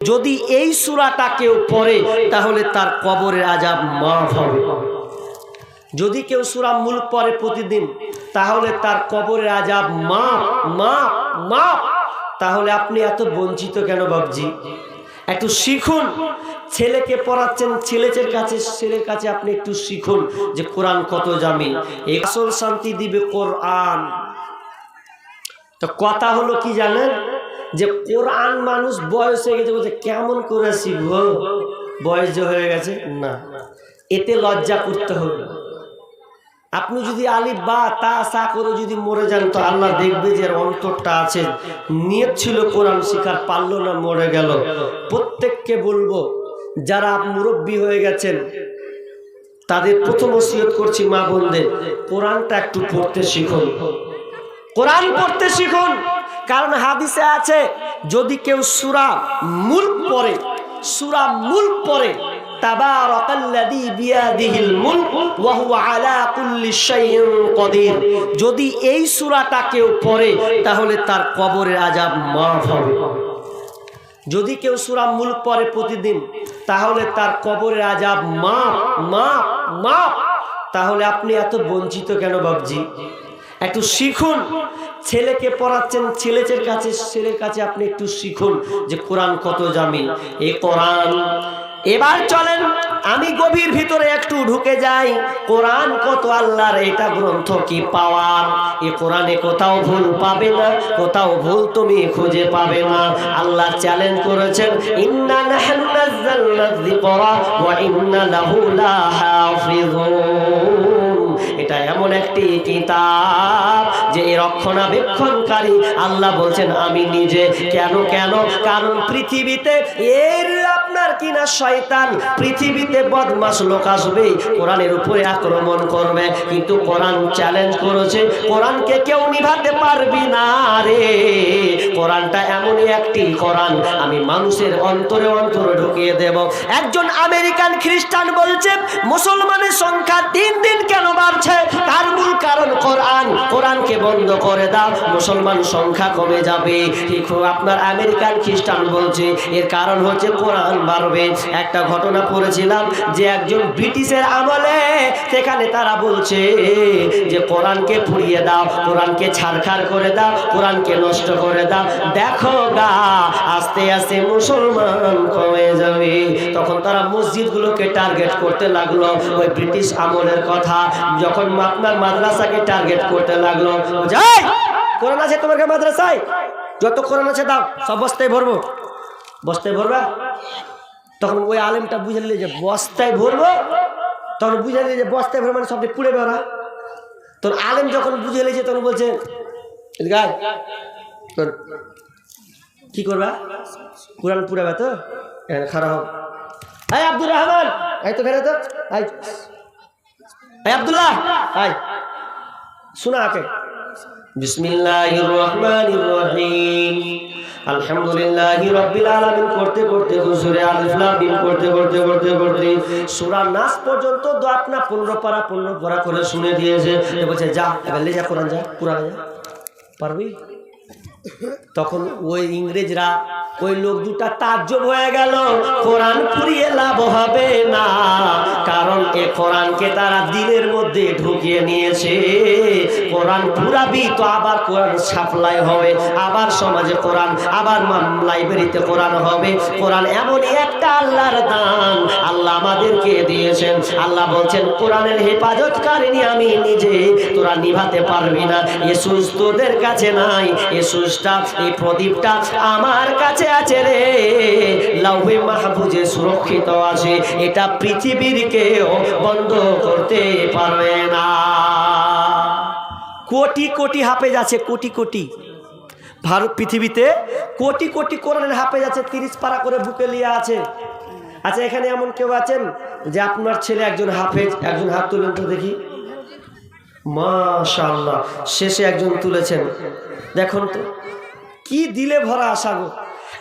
যদি এই সুরাটা কেউ পড়ে, তাহলে তার কবরের আজাব মাফ হবে। যদি কেউ সুরা মুল্ক পড়ে প্রতিদিন, তাহলে তার কবরের আজাব মাপ মাপ মাপ তাহলে আপনি এত বঞ্চিত কেন বাবজি একটু শিখুন। ছেলেকে পড়াচ্ছেন ছেলেদের কাছে, ছেলের কাছে আপনি একটু শিখুন যে কোরআন কত জামি। এই আসল শান্তি দিবে কোরআন। তো কথা হলো কি জানেন? যে কোরআন মানুষ বয়স হয়ে গেছে বলছে, কেমন করে শিখব বয়স হয়ে গেছে? না। এতে লজ্জা করতে হবে। আপনি যদি আলিফ বা তা, সা করে যদি মরে যান, তো আল্লাহ দেখবে যে অন্তরটা আছে। নিয়ত ছিল কোরআন শিকার পারল না, মরে গেল। প্রত্যেককে বলব, যারা মুরব্বী হয়ে গেছেন, তাদের প্রথম ওসিয়ত করছি মা বোনদের, কোরআনটা একটু পড়তে শিখুন। কোরআন পড়তে শিখুন। কারণ হাদিসে আছে, যদি কেউ সুরা মূল পরে সুরা মুল্ক পরে যদি এই সুরাটা কেউ পড়ে, তাহলে তার কবরের আজাব মাফ হবে। যদি কেউ সুরা মুল্ক পরে প্রতিদিন, তাহলে তার কবরের আজাব মাফ মাফ মাফ। তাহলে আপনি এত বঞ্চিত কেন বাবজি একটু শিখুন ছেলেকে পড়াচ্ছেন, ছেলেদের কাছে, ছেলের কাছে আপনি একটু শিখুন যে কোরআন কত জামি এই কোরআন। এবার চলেন, আমি গভীর ভিতরে একটু ঢুকে যাই। কোরআন কত আল্লাহর, এটা গ্রন্থ কি পাওয়ার? এ কোরআনে কোথাও ভুল পাবে না, কোথাও ভুল তুমি খুঁজে পাবে না। আল্লাহ চ্যালেঞ্জ করেছেন এটা এমন একটি কিতাব। যে রক্ষণাবেক্ষণকারী আল্লাহ বলছেন আমি নিজে কেন কেন? কারণ পৃথিবীতে এর কিনা শয়তান? পৃথিবীতে বদমাস লোক আসবে, কোরআনের উপরে আক্রমণ করবে। কিন্তু কোরআন চ্যালেঞ্জ করেছে, কোরআনকে কেউ নিভাতে পারবি না রে। কোরআনটা এমনই একটি কোরআন, আমি মানুষের অন্তরে অন্তরে ঢুকিয়ে দেব। একজন আমেরিকান খ্রিস্টান বলছে, মুসলমানের সংখ্যা দিন দিন কেন বাড়ছে? তার মূল কারণ কোরআন। কোরআনকে বন্ধ করে দাও, মুসলমান সংখ্যা কমে যাবে। আপনার আমেরিকান খ্রিস্টান বলছে, এর কারণ হচ্ছে কোরআন বাড়বে একটা ঘটনা পড়েছিলাম যে একজন ব্রিটিশের আমলে সেখানে তারা বলছে যে, কোরআনকে পুড়িয়ে দাও, কোরআনকে ছাড়খাড় করে দাও, কোরআনকে নষ্ট করে দাও। দেখো গা, আস্তে আস্তে মুসলমান কমে যাবে। তখন তারা মসজিদগুলোকে টার্গেট করতে লাগল। ওই ব্রিটিশ আমলের কথা যখন আপনার মাদ্রাসাকে টার্গেট করতে লাগল যাই কোরআন আছে তোমার মাদ্রাসায়? যত কোরআন আছে দাও, সব বস্তায় ভরবো। বস্তায় ভরবা? তখন ওই আলেমটা বুঝে নিলে যে বস্তায় ভরবো, তখন বুঝে নিলে যে বস্তায় ভরবো মানে সবটি পুড়ে বেড়া। তখন আলেম যখন বুঝে নিয়েছে, তখন বলছে। তোর- কি করবা? কোরআন পুরাবে তো? এখানে খারাপ হোক আয় আব্দুর রহমান! এই তো ফেরে তো আয় আয় আব্দুল্লাহ! আয়। শোনা আকে বিসমিল্লাহির রহমানির রহিম। আলহামদুলিল্লাহি রাব্বিল আলামিন করতে করতে হুজুরে আলিফ লাম করতে করতে করতে করতে সূরা নাস পর্যন্ত দোয়া আপনা 15 পারা 15 পারা করে শুনে দিয়েছে। এ বলছে, যা, এবার যা কোরআন যা কোরআন যা। পারবি? তখন ওই ইংরেজরা ওই লোক দুটা তাজ্জব হয়ে গেল। কোরআন পুড়িয়ে লাভ হবে না। কারণ এ কোরআনকে তারা দিলের মধ্যে ঢুকিয়ে নিয়েছে। কোরআন পুরাবি তো আবার কোরআন সাপ্লাই হবে। আবার সমাজে কোরআন, আবার লাইব্রেরিতে কোরআন হবে। কোরআন এমনই একটা আল্লাহর দান। আল্লাহ আমাদেরকে দিয়েছেন। আল্লাহ বলছেন, কোরআনের হেফাজতকারিনী আমি নিজে। তোরা নিভাতে পারবি না। এ সুস তোদের কাছে নাই। এ সুসটা এই প্রদীপটা আমার কাছে আছে রে। লাউহে মাহফুজে সুরক্ষিত আছে, এটা পৃথিবীর কেউ বন্ধ করতে পারবে না। কোটি কোটি হাফেজ আছে, কোটি কোটি। ভারত পৃথিবীতে কোটি কোটি কোরআনের হাফেজ আছে, তিরিশ পারা করে বুকে নিয়ে আছে। আচ্ছা এখানে এমন কেউ আছেন যে আপনার ছেলে একজন হাফেজ, একজন হাত তুলেন তো দেখি। মাশাল্লাহ শেষে একজন তুলেছেন। দেখুন তো, কি দিলে ভরা আশা গো।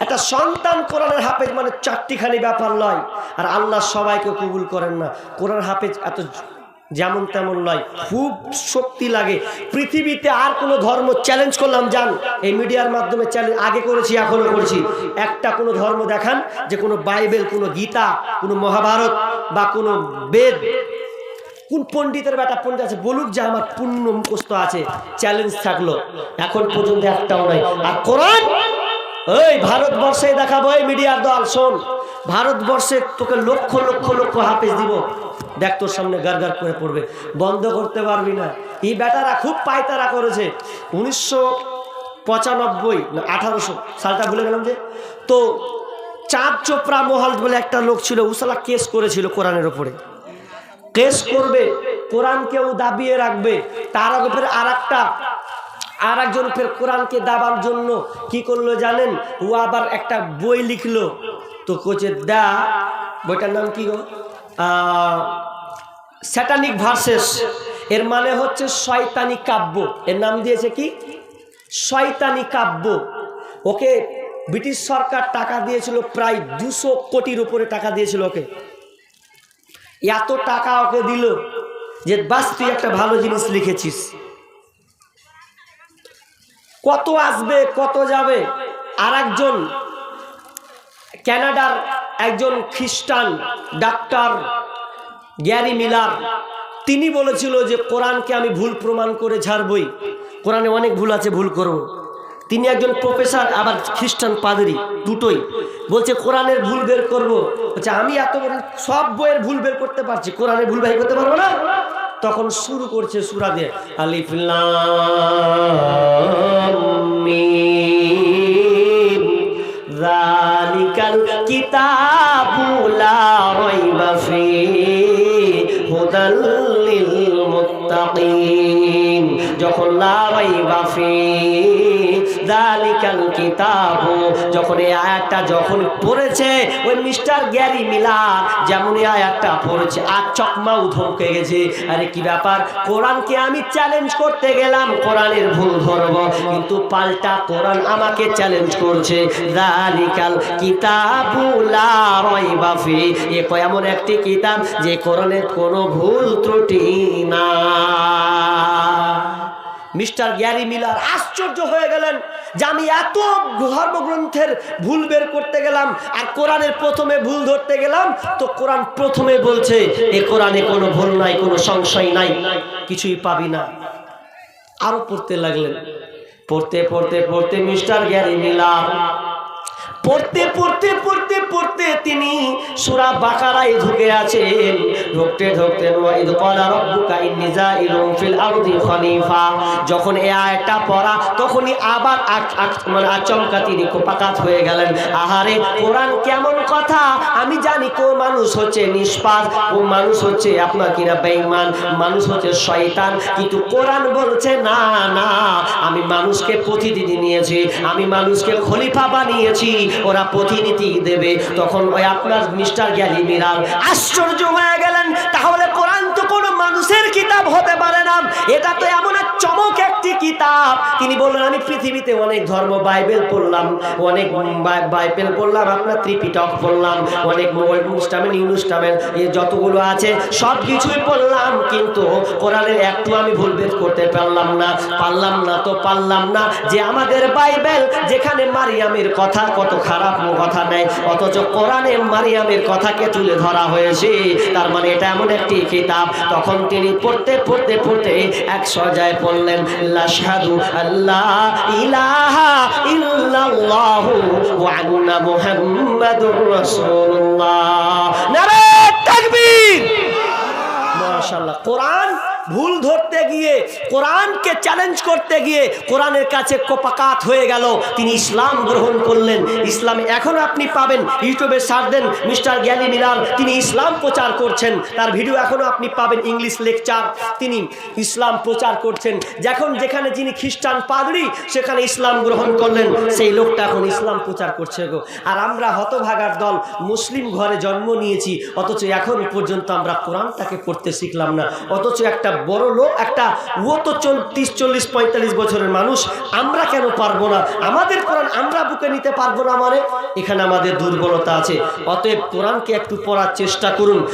একটা সন্তান কোরআনের হাফেজ মানে চারটিখানি ব্যাপার নয় আর আল্লাহ সবাইকে কবুল করেন না। কোরআন হাফেজ এত যেমন তেমন নয় খুব শক্তি লাগে। পৃথিবীতে আর কোনো ধর্ম চ্যালেঞ্জ করলাম, জান? এই মিডিয়ার মাধ্যমে চ্যালেঞ্জ আগে করেছি এখনও করছি। একটা কোনো ধর্ম দেখান যে কোনো বাইবেল, কোনো গীতা, কোনো মহাভারত বা কোনো বেদ। কোন পণ্ডিতের বেটা পণ্ডিত আছে, বলুক যে আমার পূর্ণ মুখস্থ আছে চ্যালেঞ্জ থাকল। এখন পর্যন্ত একটাও নাই। আর কোরআন ওই ভারতবর্ষে দেখাবো এই মিডিয়ার দল, শোন। ভারতবর্ষে তোকে লক্ষ লক্ষ লক্ষ হাফেজ দিব। দেখ তোর সামনে গার করে পড়বে। বন্ধ করতে পারবি না। এই বেটারা খুব পায়তারা করেছে। উনিশশো পঁচানব্বই, না, আঠারোশো, সালটা ভুলে গেলাম যে। তো চাঁদ চোপড়া মহল বলে একটা লোক ছিল উসালা কেস করেছিল কোরআনের ওপরে। কেস করবে, কোরআনকেও দাবিয়ে রাখবে। তার ফের আর একটা আর একজন ফের কোরআনকে দাবার জন্য কি করল জানেন? ও আবার একটা বই লিখলো। তো কোচে দা, বইটার নাম কি গো? স্যাটানিক ভার্সেস এর মানে হচ্ছে শয়তানি কাব্য। এর নাম দিয়েছে কি? শয়তানি কাব্য। ওকে ব্রিটিশ সরকার টাকা দিয়েছিল, প্রায় দুশো কোটির উপরে টাকা দিয়েছিল ওকে। এত টাকা ওকে দিল যে, বাস, তুই একটা ভালো জিনিস লিখেছিস। কত আসবে, কত যাবে? আর একজন ক্যানাডার একজন খ্রিস্টান ডাক্তার গ্যারি মিলার। তিনি বলেছিল যে, কোরআনকে আমি ভুল প্রমাণ করে ছাড়বই। কোরআনে অনেক ভুল আছে, ভুল করব। তিনি একজন প্রফেসর, আবার খ্রিস্টান পাদরি, দুটোই। বলছে, কোরআনের ভুল বের করব। বলছে, আমি এত সব বইয়ের ভুল বের করতে পারছি। কোরআনের ভুল বের করতে পারব না? তখন শুরু করছে সুরা দিয়ে আলিফ লাম মিম যালিকাল কিতাবু লা রাইবা ফীহি হুদাল লিল যখন লা রাইবা দালিকাল কিতাবু, যখন এই আয়াতটা যখন পড়েছে, ওই মিস্টার গ্যারি মিলার যেমন এই আয়াতটা পড়েছে, আর চকমা উধমকে গেছে, আরে কি ব্যাপার? কোরআনকে আমি চ্যালেঞ্জ করতে গেলাম, কোরআনের ভুল ধরব, কিন্তু পাল্টা কোরআন আমাকে চ্যালেঞ্জ করছে। এ এমন একটি কিতাব যে কোরআনের কোনো ভুল ত্রুটি না। মিস্টার গ্যারি মিলার আশ্চর্য হয়ে গেলেন। যে আমি এত ধর্মগ্রন্থের ভুল বের করতে গেলাম আর কোরআনের প্রথমে ভুল ধরতে গেলাম, তো কোরআন প্রথমে বলছে, এ কোরআনে কোনো ভুল নাই, কোনো সংশয় নাই, কিছুই পাবি না। আরও পড়তে লাগলেন। পড়তে পড়তে পড়তে মিস্টার গ্যারি মিলার পড়তে পড়তে পড়তে পড়তে তিনি সুরা বাকারায় ঢুকে আছেন। ঢুকতে ঢুকতে ওয়াইদ ক্বালা রাব্বুকা ইন্নী জাইলুন ফিল আরদি খলিফা। যখন এই আয়াতটা পড়া, তখনই আবার মানে আচমকা তিনি কোপাকাত হয়ে গেলেন। আহারে, কোরআন কেমন কথা? আমি জানি কো মানুষ হচ্ছে নিষ্পাপ ও মানুষ হচ্ছে আপনার কিনা বেঈমান, মানুষ হচ্ছে শয়তান, কিন্তু কোরআন বলছে, না না, আমি মানুষকে প্রতিনিধি নিয়েছি, আমি মানুষকে খলিফা বানিয়েছি। ওরা প্রতিনিধি দেবে। তখন ওই আপনার মিস্টার গ্যালি মিরাল আশ্চর্য হয়ে গেলেন। তাহলে কোরআন তো কোনো মানুষের কিতাব হতে পারে না। এটা তো এমন একটি কিতাব। তিনি বললেন, আমি পৃথিবীতে অনেক ধর্ম বাইবেল পড়লাম, অনেক বাইবেল পড়লাম, আপনার ত্রিপিটক পড়লাম, অনেক মুস্টামেন নিউ এ যতগুলো আছে সব কিছুই পড়লাম, কিন্তু কোরআনের একটু আমি ভুল বের করতে পারলাম না। পারলাম না তো পারলাম না। যে আমাদের বাইবেল, যেখানে মারিয়ামের কথা কত খারাপ কথা নেই, অথচ কোরআনে মারিয়ামের কথাকে তুলে ধরা হয়েছে। তার মানে এটা এমন একটি কিতাব। তখন তিনি পড়তে পড়তে পড়তে এক সজায় পড়লেন লাশহাদু আল্লাহ ইলাহা ইল্লাল্লাহ ওয়া আন্না মুহাম্মাদুর রাসূলুল্লাহ। নারে তাকবীর। মাশাআল্লাহ। কোরআন ভুল ধরতে গিয়ে, কোরআনকে চ্যালেঞ্জ করতে গিয়ে কোরআনের কাছে কোপাকাত হয়ে গেল। তিনি ইসলাম গ্রহণ করলেন। ইসলাম এখন আপনি পাবেন। ইউটিউবে সার্চ দেন মিস্টার জ্ঞানী মিলার। তিনি ইসলাম প্রচার করছেন। তার ভিডিও এখনও আপনি পাবেন ইংলিশ লেকচার। তিনি ইসলাম প্রচার করছেন। যখন যেখানে যিনি খ্রিস্টান পাদরি সেখানে ইসলাম গ্রহণ করলেন। সেই লোকটা এখন ইসলাম প্রচার করছে গো। আর আমরা হতভাগার দল, মুসলিম ঘরে জন্ম নিয়েছি। অথচ এখন পর্যন্ত আমরা কোরআনটাকে পড়তে শিখলাম না। অথচ একটা বড় লোক, একটা ও তো চল্লিশ চল্লিশ, পঁয়তাল্লিশ বছরের মানুষ, আমরা কেন পারব না? আমাদের কোরআন আমরা বুকে নিতে পারব না মানে? এখানে আমাদের দুর্বলতা আছে। অতএব কোরআনকে একটু পড়ার চেষ্টা করুন।